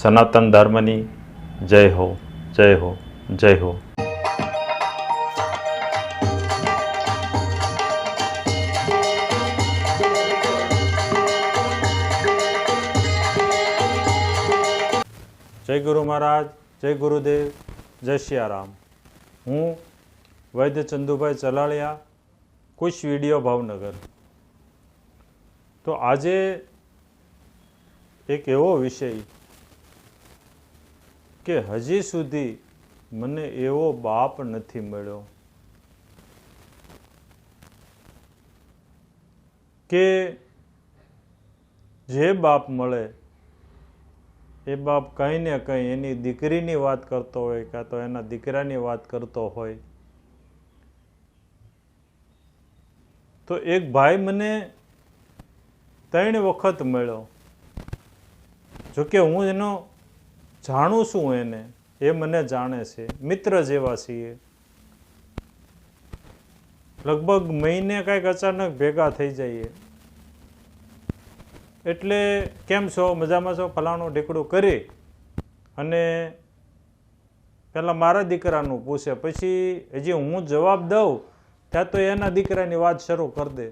સનાતન ધર્મની જય હો જય હો જય હો. જય ગુરુ મહારાજ, જય ગુરુદેવ, જય સિયારામ હું વૈદ્ય ચંદુભાઈ ચલાળિયા, કુશ વીડિયો ભાવનગર. તો આજે એક એવો વિષય કે હજી સુધી મને એવો બાપ નથી મળ્યો કે જે બાપ મળે, એ બાપ કંઈ ને કંઈ એની દીકરીની વાત કરતો હોય કાં તો એના દીકરાની વાત કરતો હોય. તો એક ભાઈ મને ત્રણ વખત મળ્યો. જોકે હું એનો જાણું છું એને, એ મને જાણે છે. મિત્ર જેવા છીએ. લગભગ મહિને કાંઈક અચાનક ભેગા થઈ જઈએ. એટલે કેમ છો? મજામાં છો? ફલાણું ઢીકડું કરી અને પહેલાં મારા દીકરાનું પૂછે. પછી હજી હું જવાબ દઉં, ત્યાં તો એના દીકરાની વાત શરૂ કરી દે.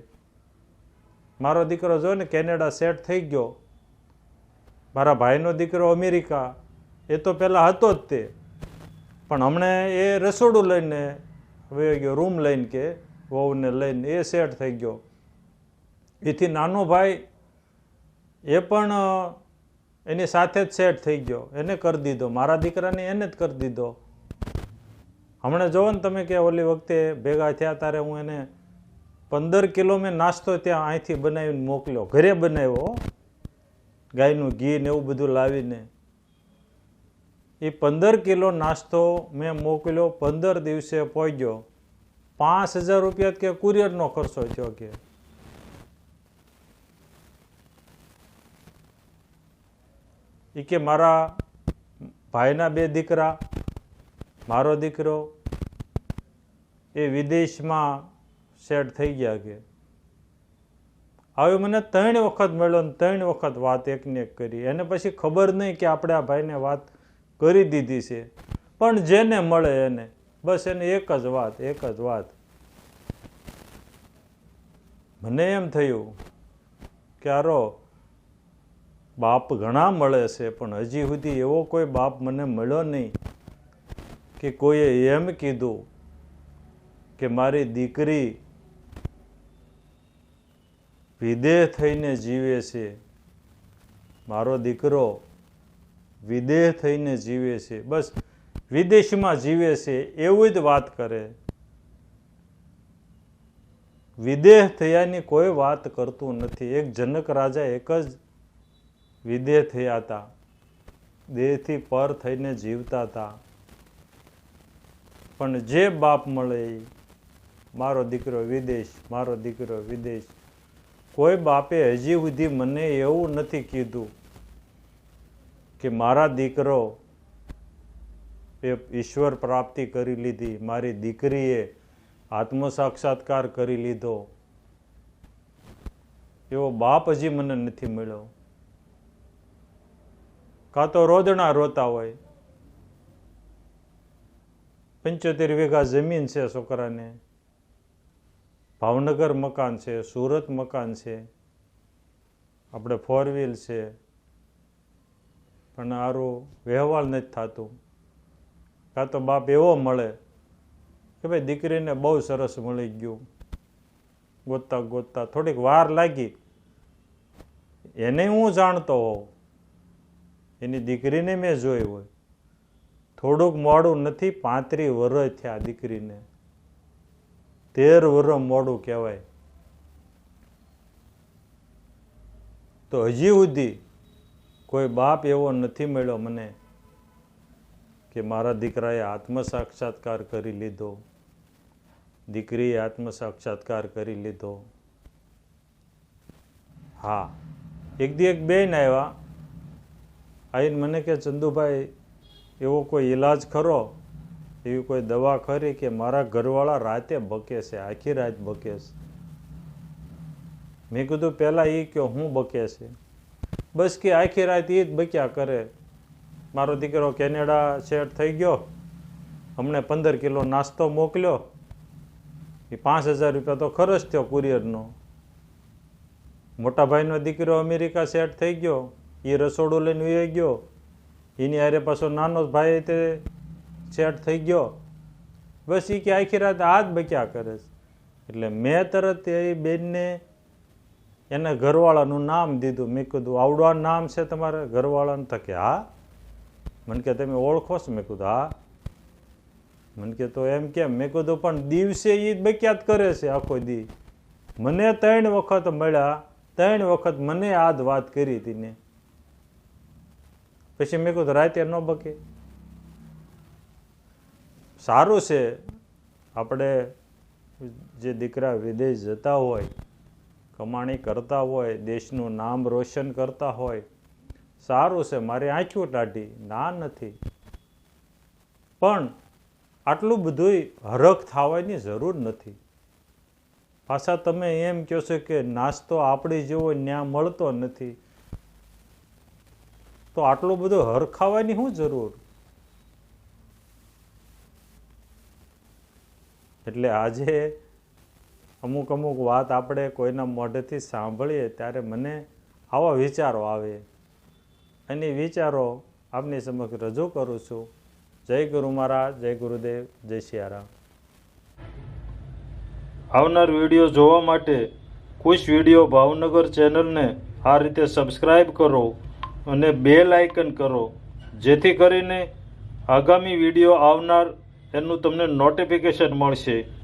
મારો દીકરો જો ને કેનેડા સેટ થઈ ગયો. મારા ભાઈનો દીકરો અમેરિકા. એ તો પહેલાં હતો જ તે. પણ હમણે એ રસોડું લઈને વયો ગયો, રૂમ લઈને કે વહુને લઈને એ સેટ થઈ ગયો. એથી નાનો ભાઈ એ પણ એની સાથે જ સેટ થઈ ગયો. એને કરી દીધો. મારા દીકરાને એને જ કરી દીધો. હમણાં જોવો ને તમે કે ઓલી વખતે ભેગા થયા ત્યારે હું એને પંદર કિલો મેં નાસ્તો ત્યાં અહીંથી બનાવીને મોકલ્યો. ઘરે બનાવ્યો. ગાયનું ઘી ને એવું બધું લાવીને. એ પંદર કિલો નાસ્તો મેં મોકલ્યો, પંદર દિવસે પહોંચ્યો. પાંચ હજાર રૂપિયા કે કુરિયરનો ખર્ચો થયો કે. એ કે મારા ભાઈના બે દીકરા, મારો દીકરો, એ વિદેશમાં સેટ થઈ ગયા કે. હવે મને ત્રણ વખત મળ્યો ને ત્રણ વખત વાત એકને એક કરી. એને પછી ખબર નહીં કે આપણે આ ભાઈને વાત કરી દીધી છે. પણ જેને મળે એને. બસ એને એક જ વાત, એક જ વાત. મને એમ થયું કે આરો બાપ ઘણા મળે છે, પણ હજી સુધી એવો કોઈ બાપ મને મળ્યો નહીં કે કોઈએ એમ કીધું કે મારી દીકરી વિદેહ થઈને જીવે છે. મારો દીકરો વિદેહ થઈને જીવે છે. બસ, વિદેશમાં જીવે છે, એવું જ વાત કરે. વિદેહ થયાની કોઈ વાત કરતું નથી. એક જનક રાજા એક જ વિદેહ થયા હતા. દેહથી પર થઈને જીવતા હતા. પણ જે બાપ મળે મારો દીકરો વિદેશ, મારો દીકરો વિદેશ. કોઈ બાપે હજી સુધી મને એવું નથી કીધું. કે મારા દીકરો એ ઈશ્વર પ્રાપ્તિ કરી લીધી, મારી દીકરીએ આત્મ સાક્ષાત્કાર કરી લીધો. એવો બાપ હજી મને નથી મળ્યો. કાં તો રોદણા રોતા હોય. પંચોતેર વીઘા જમીન છે છોકરાને. ભાવનગર મકાન છે, સુરત મકાન છે. આપણે ફોર વ્હીલ છે. પણ આરો વ્યવહાર નથી થતું. કાં તો બાપ એવો મળે કે ભાઈ દીકરીને બહુ સરસ મળી ગયું. ગોતતા ગોતતા થોડીક વાર લાગી. એને હું જાણતો હોઉં. એની દીકરીને મેં જોઈ હોય. થોડુંક મોડું નથી પાંત્રી વર્ષ થયા દીકરીને. તેર વર્ષ મોડું કહેવાય. તો હજી સુધી કોઈ બાપ એવો નથી મળ્યો મને કે મારા દીકરાએ આત્મ સાક્ષાત્કાર કરી લીધો. દીકરીએ આત્મ સાક્ષાત્કાર કરી લીધો. હા, એક દી એક બેન આવ્યા. આવીને મને કે, ચંદુભાઈ, એવો કોઈ ઈલાજ ખરો? એવી કોઈ દવા ખરી કે મારા ઘરવાળા રાતે બકે છે આખી રાત બકે છે મેં કીધું, પહેલાં એ કે હું બકે છે બસ કે આખી રાત એ જ બક્યા કરે. મારો દીકરો કેનેડા સેટ થઈ ગયો. હમણે પંદર કિલો નાસ્તો મોકલ્યો. એ પાંચ હજાર રૂપિયા તો ખર્ચ થયો કુરિયરનો. મોટા ભાઈનો દીકરો અમેરિકા સેટ થઈ ગયો. એ રસોડું લઈને વહી ગયો. એની આરે પાછો નાનો ભાઈ તે સેટ થઈ ગયો. બસ એ કે આખી રાત આ જ બક્યા કરે એટલે મેં તરત એ બેનને એને ઘરવાળાનું નામ દીધું. મેં કીધું આવડવાનું નામ છે તમારે ઘરવાળાનું. તો કે, હા. મને કે, તમે ઓળખો છો? મેં કીધું, હા. મને કે, તો એમ કેમ? મેં કીધું, પણ દિવસે એ બક્યાત કરે છે આખો દી. મને ત્રણ વખત મળ્યા. ત્રણ વખત મને આ જ વાત કરી હતી ને. પછી મેં કીધું, રાતે ન બકે. સારું છે. આપણે જે દીકરા વિદેશ જતા હોય કમાણી કરતા હોય, દેશનું નામ રોશન કરતા હોય. સારું છે, મારી આંખ્યું ટાઢી. ના નથી. પણ આટલું બધુંય હરખ થવાની જરૂર નથી. પાછા તમે એમ કહો છો કે નાસ્તો આપણી જેવો ન્યા મળતો નથી. તો આટલું બધું હરખાવાની શું જરૂર? એટલે આજે અમુક અમુક વાત આપણે કોઈના મોઢેથી સાંભળીએ ત્યારે મને આવા વિચારો આવે. અને વિચારો આપની સમક્ષ રજૂ કરું છું. જય ગુરુ મહારાજ, જય ગુરુદેવ, જય સિયારામ આવનાર વીડિયો જોવા માટે કુશ વીડિયો ભાવનગર ચેનલને આ રીતે સબસ્ક્રાઈબ કરો અને બેલ આઇકન કરો. જેથી કરીને આગામી વીડિયો આવનાર એનું તમને નોટિફિકેશન મળશે.